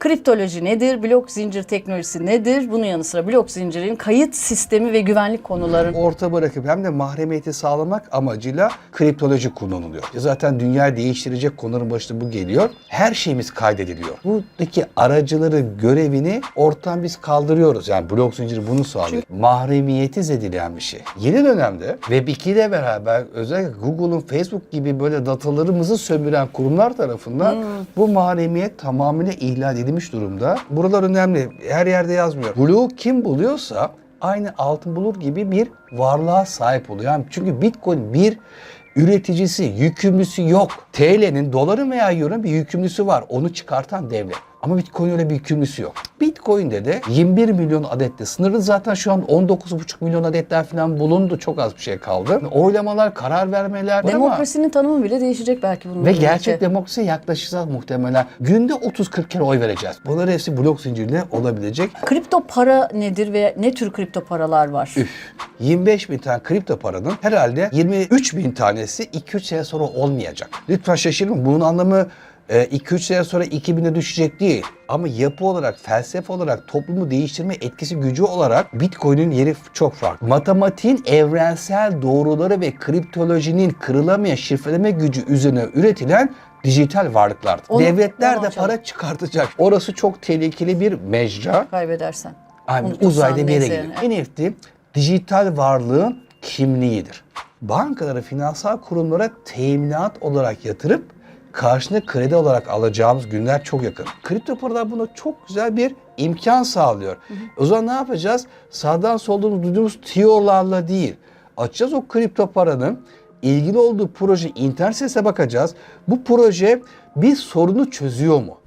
Kriptoloji nedir? Blok zincir teknolojisi nedir? Bunun yanı sıra blok zincirin kayıt sistemi ve güvenlik konuları. orta bırakıp hem de mahremiyeti sağlamak amacıyla kriptoloji kullanılıyor. Zaten dünyayı değiştirecek konuların başında bu geliyor. Her şeyimiz kaydediliyor. Buradaki aracıları görevini ortadan biz kaldırıyoruz. Yani blok zinciri bunu sağlıyor. Mahremiyeti zedileyen bir şey. Yeni dönemde Web 2 ile beraber özellikle Google'un Facebook gibi böyle datalarımızı sömüren kurumlar tarafından bu mahremiyet tamamıyla ihlal edilmiş durumda. Buralar önemli. Her yerde yazmıyor. Blue kim buluyorsa aynı altın bulur gibi bir varlığa sahip oluyor. Yani çünkü Bitcoin bir üreticisi, yükümlüsü yok. TL'nin, doların veya euronun bir yükümlüsü var. Onu çıkartan devlet. Ama Bitcoin öyle bir yükümlüsü yok. Bitcoin'de de 21 milyon adette sınırı zaten şu an 19,5 milyon adetler falan bulundu. Çok az bir şey kaldı. Oylamalar, karar vermeler var ama Demokrasinin tanımı bile değişecek belki bununla ve gerçek demokrasi yaklaşacağız muhtemelen. Günde 30-40 kere oy vereceğiz. Bunlar hepsi blok zinciriyle olabilecek. Kripto para nedir ve ne tür kripto paralar var? Üf. 25 bin tane kripto paranın herhalde 23 bin tanesi 2-3 sene sonra olmayacak. Lütfen şaşırmayın. Bunun anlamı 2-3 sene sonra 2000'e düşecek değil. Ama yapı olarak, felsefe olarak, toplumu değiştirme etkisi gücü olarak Bitcoin'in yeri çok farklı. Matematiğin evrensel doğruları ve kriptolojinin kırılamayan şifreleme gücü üzerine üretilen dijital varlıklardır. Onu- Devletler onu de para çıkartacak. Orası çok tehlikeli bir mecra. Kaybedersen. Aynen uzayda bir yere gidiyor. NFT dijital varlığın kimliğidir. Bankalara, finansal kurumlara teminat olarak yatırıp karşına kredi olarak alacağımız günler çok yakın. Kripto paralar buna çok güzel bir imkan sağlıyor. O zaman ne yapacağız? Sağdan soldan duyduğumuz tiyolarla değil. Açacağız o kripto paranın ilgili olduğu proje internet sitesine bakacağız. Bu proje bir sorunu çözüyor mu?